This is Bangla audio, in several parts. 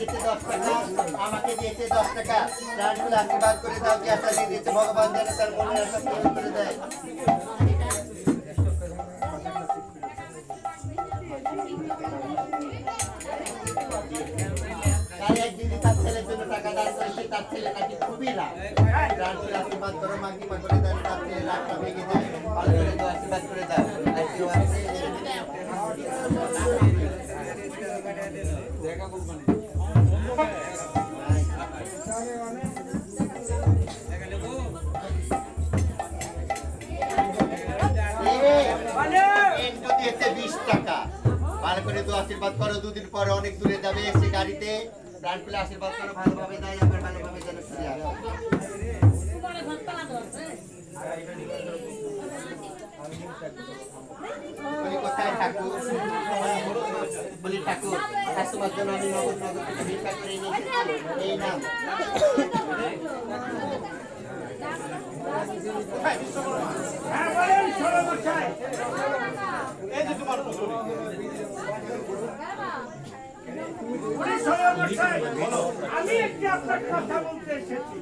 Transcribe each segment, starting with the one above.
দিতে দশ আমাকে দিয়েছে দশ টাকা। আশীর্বাদ করে দাও কি আশা তার মনের আশা পূরণ করে দেয়। জন্য টাকা দান করেছে তার ছেলে নাকি খুবই রাগ। আশীর্বাদ করো মাগি মা করে দেন তার ছেলে রাগটা ভেঙে যায় আশীর্বাদ করে দাও। টাকা ভালো তো আশীর্বাদ করো দুদিন পরে অনেক দূরে যাবে এসে গাড়িতে প্রাণ পেলে আশীর্বাদ করো ভালোভাবে দেয় আবার ভালোভাবে যেন ফিরে আসে আমি একটি আপনার কথা বলতে এসেছি।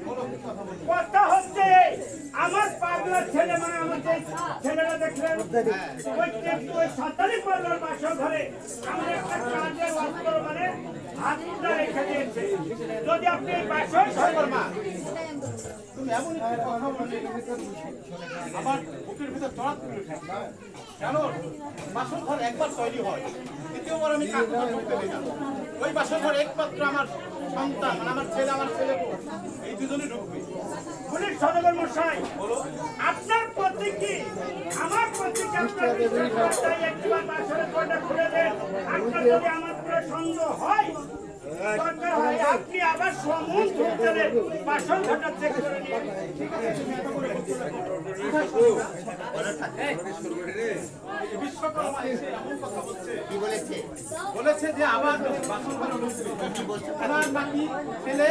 কথা হচ্ছে আমার পাগলা ছেলে মানে আমার ছেলেরা দেখলেন? সাঁতারি পাগলার বাসা ঘরে। আমরা একটা কাজের অস্ত্র মানে যদি আপনি এই বাসর মা, তুমি এমন কথা বললে আমার বুকের ভিতর বাসন তৈরি হয়। দ্বিতীয়বার আমি কাকু ঢুকতে দিই না ওই বাসন ঘর একমাত্র আমার সন্তান মানে আমার ছেলে আমার ছেলে এই দুজনে ঢুকবে। পুলিশ সদর মশাই আমার প্রতি আপনার বিশ্বাস? তাই একবার বাসরের দরজা খুলে দেন আপনার যদি আমার উপরে সন্দেহ হয় দরকার হয় আপনি আবার সমন ধরতে বাসন ঘটা চেক করে নিন বিশ্বকর্মা এসে এমন কথা বলছে কি বলেছে বলেছে যে আবার বাসন ঘরে বলছে আমার নাকি ছেলে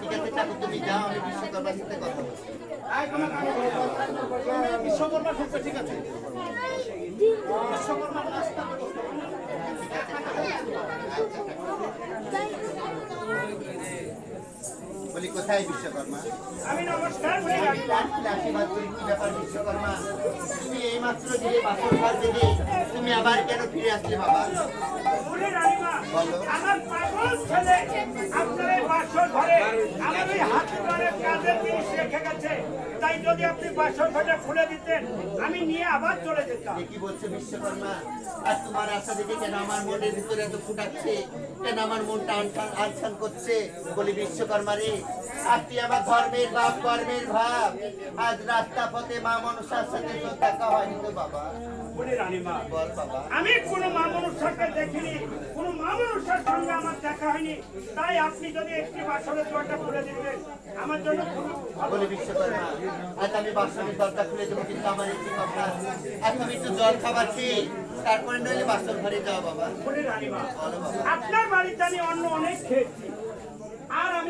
ঠিক আছে ঠাকুর তুমি যাও আমি বিশ্বকর্মার সাথে কথা বলছি। বিশ্বকর্মা ঠিক আছে? বিশ্বকর্মা রাস্তা। বলি কোথায় বিশ্বকর্মা? আমি নমস্কার বলে আশীর্বাদ করি কি ব্যাপার বিশ্বকর্মা? তুমি এই মাত্র যে বাসন ঘর থেকে তুমি আবার কেন ফিরে আসলে বাবা? বলো। আমার পাগল ছেলে আপনার বাসর ঘরে আমার ওই হাত ঘরের কাজের জিনিস রেখে গেছে। তাই যদি আপনি বাসর ঘরটা খুলে দিতেন আমি নিয়ে আবার চলে যেতাম। কি বলছো বিশ্বকর্মা? আর তোমার আশা দেখে কেন আমার মনের ভিতরে এত ফুটাচ্ছে? কেন আমার মনটা আনছান আনছান করছে? বলি বিশ্বকর্মা রে আর তুই আমার ধর্মের বাপ কর্মের ভাব। আজ রাস্তা পথে মা মনসার সাথে তোর দেখা হয়নি তো বাবা। বলে রানীমা বল বাবা। আমি কোনো মা মানুষকে দেখিনি। কোনো মা মানুষের সঙ্গে হয়নি। তাই আপনি যদি একটি বাসনের দরজা খুলে দিতেন আমার জন্য বলে বিশ্বকর্মা। আজ আমি বাসনের দরজা খুলে দেবো কিন্তু আমার একটি কথা এখন আমি একটু জল তারপরে নইলে বাসন ঘরে যাও বাবা। আপনার বাড়িতে আমি অন্য অনেক খেয়েছি।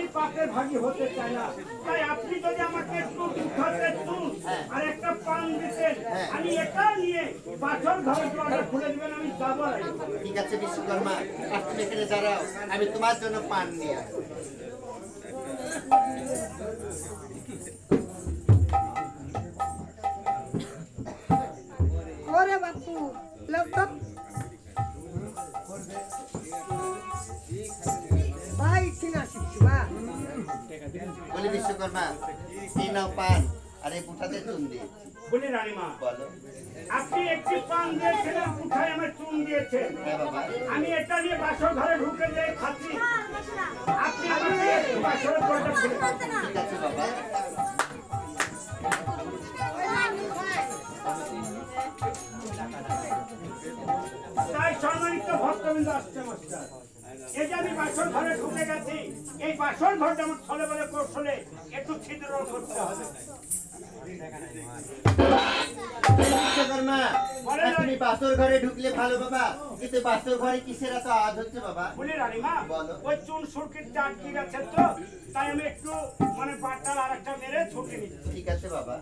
আমি পাপের ভাগি হতে চাই না। তাই আপনি যদি আমাকে একটু দুঃখাতে দুধ আর একটা পান দিতেন আমি এটা নিয়ে পাথর ঘরের দরজা খুলে দিবেন আমি যাব ঠিক আছে বিশ্বকর্মা। তুমি এখানে দাঁড়াও আমি তোমার জন্য পান নিয়ে আসব। পান আর এই বুঠাতে চুন দিয়ে বলি রানীমা বলো। আপনি একটি পান দিয়েছিলেন উঠায় আমার চুন দিয়েছেন। হ্যাঁ আমি এটা নিয়ে বাসর ঘরে ঢুকে যেয়ে খাচ্ছি। আপনি আমাকে বাসরের দরজা ঠিক আছে বাবা। সম্মানিত ভক্তবৃন্দ আসছে মাস্টার এই যে আমি বাসর ঘরে ঢুকে গেছি এই বাসর ঘরটা আমার ছলে বলে কৌশলে একটু ছিদ্র করতে হবে। বিশ্বকর্মা বলে আর তুমি বাসর ঘরে ঢুকলে ভালো বাবা কিন্তু ঘরে কিসের এত আওয়াজ হচ্ছে বাবা? বলি রানীমা। ওই চুন গেছে তো তাই আমি একটু মানে বাট্টাল আর একটা মেরে ছুটি নিচ্ছি। ঠিক আছে বাবা।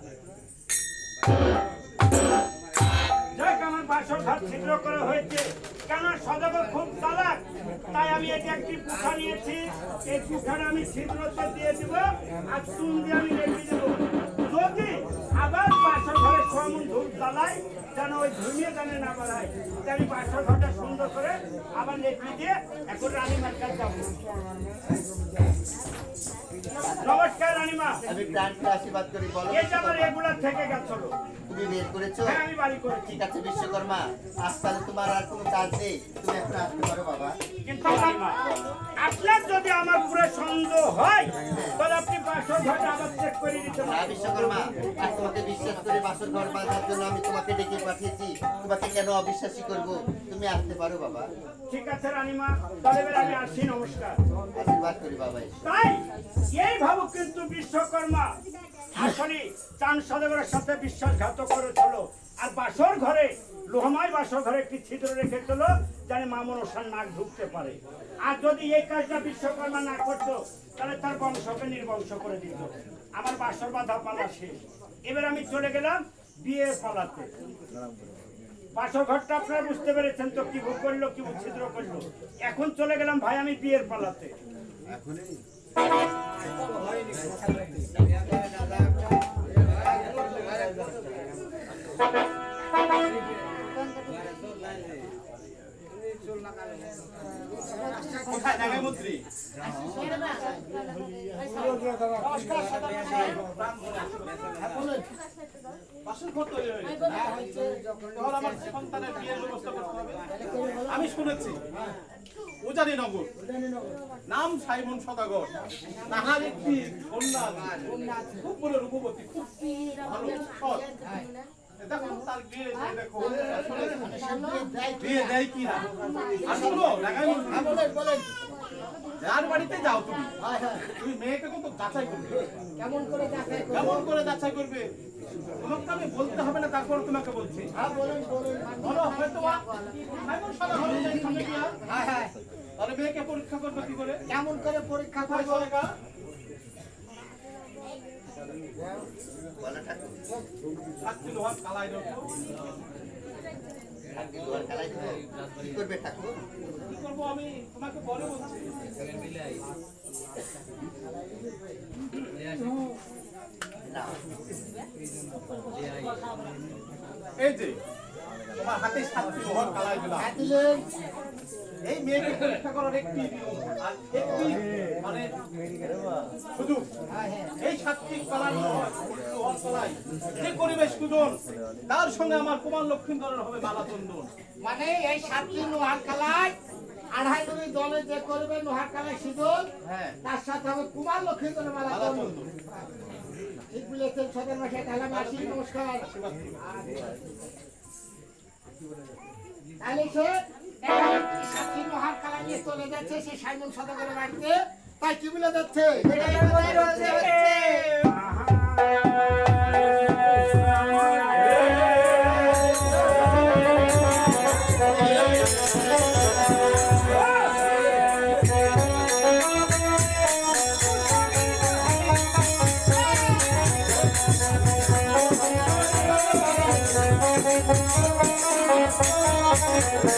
যাক আমার বাসর ঘর ছিদ্র করা হয়েছে। কেন সদাগর খুব চালাক। তাই আমি এটা একটি পুখা নিয়েছি। এই পুখাটা আমি ছিদ্রতে দিয়ে দিব আর চুন দিয়ে আমি রেখে দেব। যদি আবার বাসর ঘরে সমন ধূপ জ্বালাই যেন ওই ধুমিয়ে জানে না বাড়ায় তাই আমি বাসর ঘরটা সুন্দর করে আবার লেপি দিয়ে এখন রানী মার্কার যাব। নমস্কার রানীমা। আমি প্রাণকে আশীর্বাদ করি বলো। যে আমার এগুলা থেকে গেছিল তুমি বের করেছ? হ্যাঁ আমি বাড়ি করেছি। ঠিক আছে বিশ্বকর্মা। আজ তাহলে তোমার আর কোনো কাজ নেই। তুমি এখন আসতে পারো বাবা। কিন্তু আপনার যদি আমার পুরো সন্দেহ হয় তাহলে আপনি পাঁচশো ঘণ্টা আমার চেক বিশ্বকর্মা আর তোমাকে বিশ্বাস করে বাসর ঘর বাঁধার জন্য আমি তোমাকে ডেকে পাঠিয়েছি। তোমাকে কেন অবিশ্বাসী করব? তুমি আসতে পারো বাবা। ঠিক আছে রানীমা। তাহলে আমি আসি নমস্কার। আশীর্বাদ করি বাবা তাই? এই কিন্তু বিশ্বকর্মা। আসলে চান সদাগরের সাথে বিশ্বাসঘাত করেছিল আর বাসর ঘরে লোহমায় বাসর ঘরে একটি ছিদ্র রেখে চলো যেন মামন ওষান নাক ঢুকতে পারে। আর যদি এই কাজটা বিশ্বকর্মা না করতো, তাহলে তার বংশকে নির্বংশ করে দিত। আমার বাসর বাধা পালা শেষ। এবার আমি চলে গেলাম বিয়ে পালাতে। বাসর ঘরটা আপনারা বুঝতে পেরেছেন তো, কি ভুল করল, কি ছিদ্র করল। এখন চলে গেলাম ভাই আমি বিয়ের পালাতে। জায়গায় মন্ত্রী আমি শুনেছি উজানি নগর নাম সাইমন সদাগর। তাহার একটি খুব বড় রূপবতী খুব ভালো যার বাড়িতে যাও তুমি তুমি মেয়েকে কিন্তু যাচাই করবে কেমন করে দেখায় কেমন করে যাচাই করবে তোমাকে আমি বলতে হবে না তারপর তোমাকে বলছি হ্যাঁ বলো হয়তো হ্যাঁ। হ্যাঁ তাহলে মেয়েকে পরীক্ষা করবে কি করে? কেমন করে পরীক্ষা করব? এই যে তোমার হাতে সাক্ষী লোহার কালাই দিলাম এই মেয়েকে পরীক্ষা করার একটি নিয়ম আর একটি মানে সুযোগ এই লোহার যে করিবে সুজন তার সঙ্গে আমার কুমার লক্ষ্মীন্দরের হবে মালা চন্দন মানে এই সাতটি নোহার কালায় আড়াই নবী দলে যে করবে নোহার কালায় শীতল হ্যাঁ। তার সাথে হবে কুমার লক্ষ্মীন্দর মালা চন্দন। চন্দন ঠিক বলেছেন সদর মাসে তাহলে আমি আসি নমস্কার তাহলে সে কালা নিয়ে চলে যাচ্ছে সে সাইমন সদাগরের বাড়িতে তাই Thank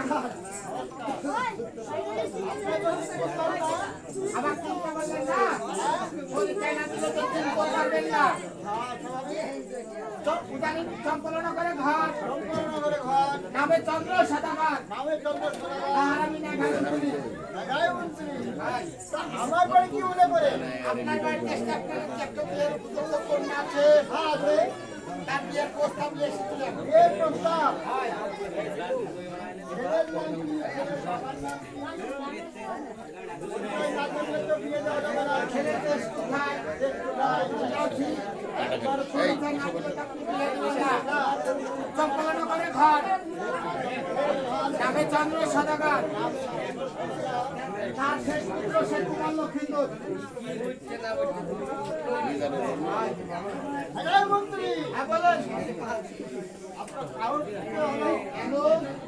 আবার চিনতে পারলেন না পরীক্ষায় না দিলে তো চিনতে পারবেন না উদাহরণ সম্পন্ন করে ঘর নামে মনে তার বিয়ের প্রস্তাব নিয়ে এসেছিলাম বিয়ের প্রস্তাব চন্দ্র সদাগর তার শেষ পুত্র আমার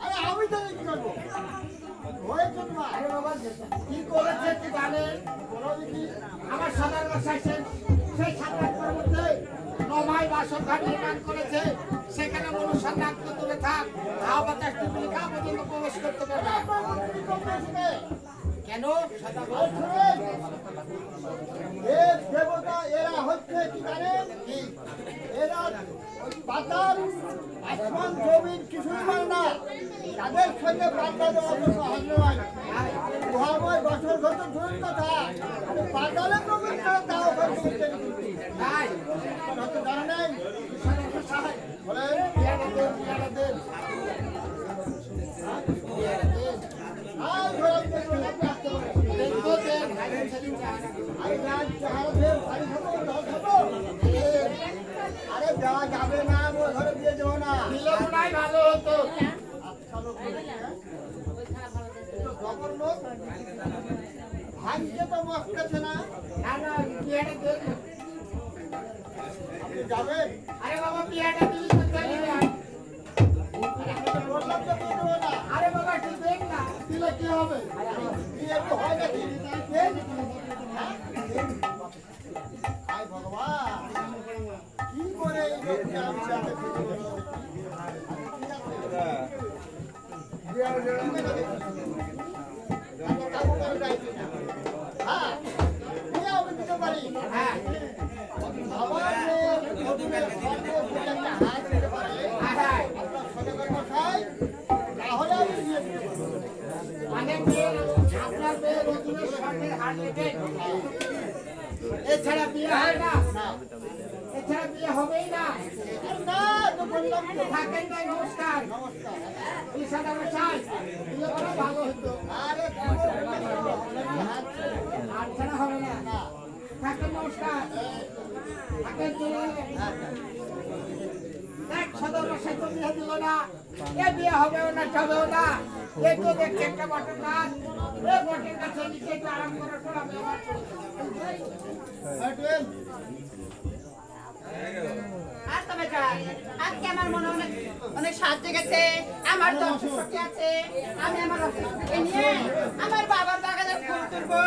আরে আমি তো কি করব? দেখি। আমার সাধারণ সে- সেই সাতরাত পর্বতে নমাই নির্মাণ করেছে। সেখানে মনুষ্য নাক তো থাক। হাওয়া বাতাস টিপলি কা প্রবেশ করতে পারবে। কেন? দেবতা এরা হচ্ছে কি জানেন? এরা পাতাল আসমান জমির কিছুই মানে না। তাদের সঙ্গে পাল্লা দেওয়া তো সহজ নয় মহাময় বছর দূরের কথা। পাতালে প্রবেশ করে তাও করতে তাই জানেন বলেন যাবে না আমি ওই দিয়ে দেবো না দিলে ভালো হতো আচ্ছা লোক বলেছে? এ তো জবর লোক। ভাগ্যে তো মস্কাছে না না না বিয়াটা দেন আপনি যাবেন আরে বাবা বিয়াটা দিলি তো চলে যান আরে আমি তো বললাম যে দিয়ে দেবো না আরে বাবা একটু দেন না দিলে কি হবে একটু হয় নাকি এছাড়া বিয়ে হয় না হবেই না থাকেন নাই নমস্কার ভালো হতো হবে না থাকেন নমস্কার থাকেন তো বিয়ে দিল না এ বিয়ে হবেও না চবেও না এ তো দেখছে একটা বটের গাছ এ বটের গাছের নিচে আরাম করার পর আমি আজকে আমার মনে অনেক অনেক সাহায্য গেছে। আমার অসুস্থ আছে। আমি আমার অসুস্থকে নিয়ে আমার বাবার বাগানে ফুল তুলবো।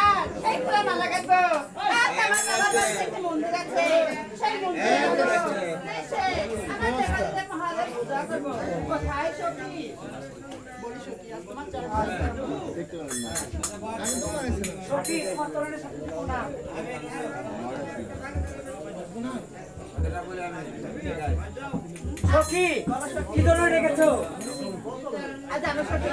আর সেই ফুলে মালা গাঁথবো আর আমার বাবার বাড়িতে একটি মন্দির আছে। সেই মন্দিরে আমার দেবাদেবের মহাদেব খেলা করব। কোথায় সখী? বলি সখী আজ তোমার চরণ সখী তোমার চরণে সখী না সখী কি জন্য রেখেছো আজ জানো সখী।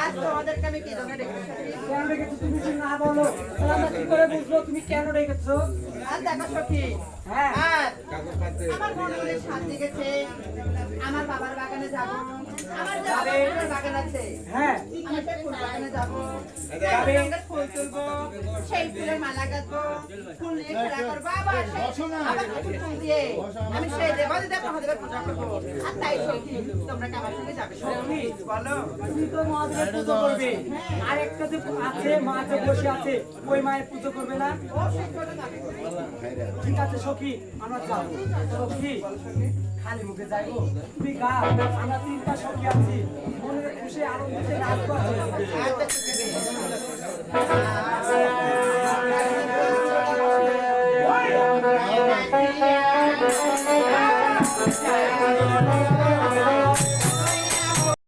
আজ তোমাদেরকে আমি কি জন্য ডেকেছি? কেন রেখেছো তুমি যদি না বলো। তাহলে আমরা কি করে বুঝব তুমি কেন রেখেছো আজ দেখো সখী হ্যাঁ। আমার মনে মনে শান্তি গেছে। আমার বাবার বাগানে যাব। হ্যাঁ। করব আর তাই সখী তোমরা কি আমার সঙ্গে যাবে? সখী বলো। তুমি তো মহাদেবের পুজো করবে। আর একটা যে আছে মা যে বসে আছে ওই মায়ের পুজো করবে না? ঠিক আছে সখী আমরা যাব। সখী খালি মুখে যাইবো তুমি গা আমরা তিনটা সখী আছি। মনের খুশি আনন্দে নাচ আছে।